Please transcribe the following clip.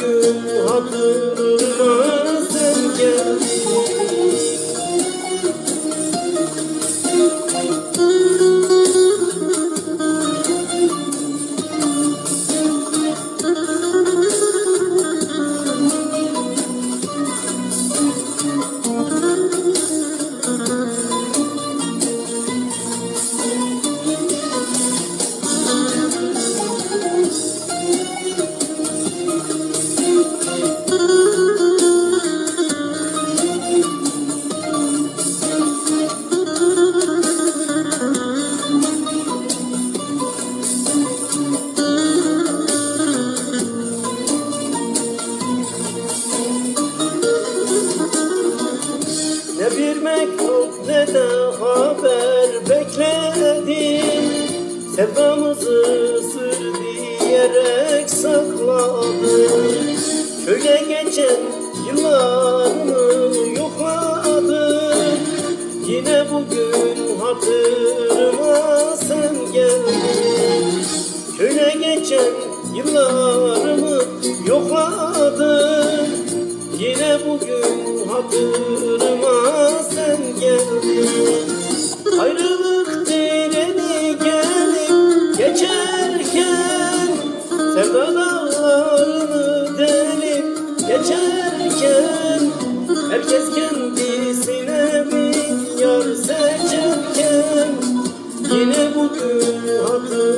Yine Bir mektup ne de haber bekledim Sevdamızı sır diyerek sakladım Köye geçen yıllarımı yokladım Yine bugün hatırıma sen geldin. Köye geçen yıllarımı yokladım Yine bugün hatırıma Yine bugün